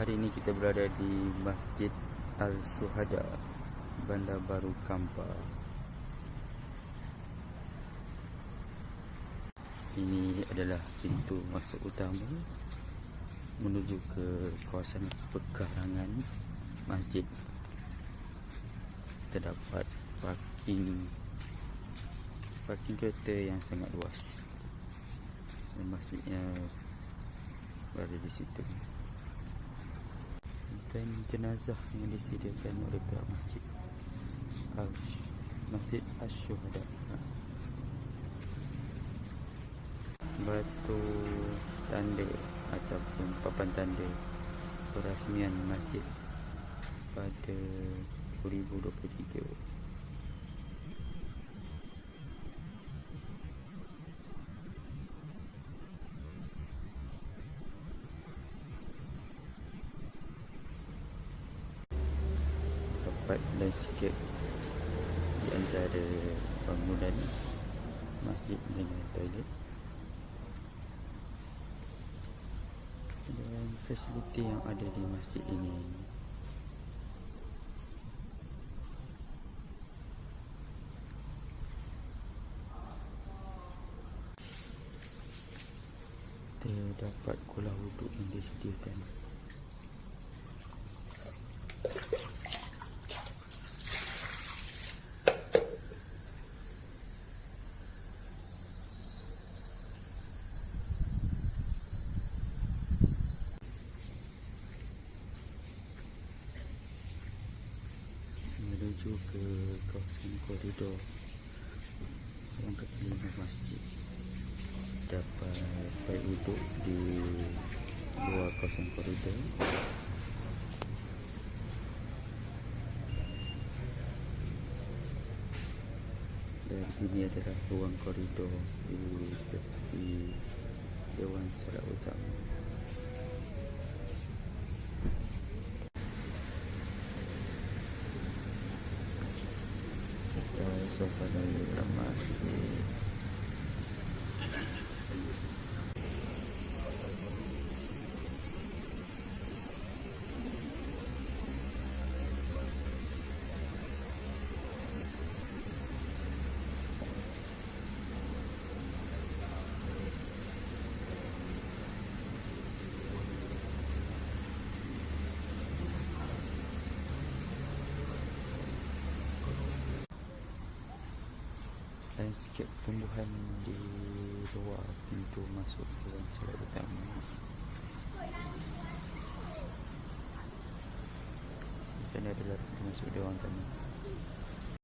Hari ini kita berada di Masjid Al-Suhada Bandar Baru Kampar. Ini adalah pintu masuk utama Menuju ke kawasan pekarangan masjid. Terdapat parking Parking kereta yang sangat luas. Dan masjidnya berada di situ dan jenazah yang disediakan oleh pihak masjid Ash, Masjid Ash-Shuhada Batu tanda ataupun papan tanda perasmian masjid pada 2023 dapat landscape di antara bangunan masjid dengan toilet. Dan fasiliti yang ada di masjid ini. Terdapat kolam wuduk yang disediakan menuju ke kawasan koridor. Yang kelima masjid. Dapat baik duduk di luar kawasan koridor. Dan ini adalah ruang koridor di tepi Dewan Salat Utama gracias a la landscape tumbuhan di luar pintu masuk ruang solat utama di sana adalah pintu masuk dewan tamu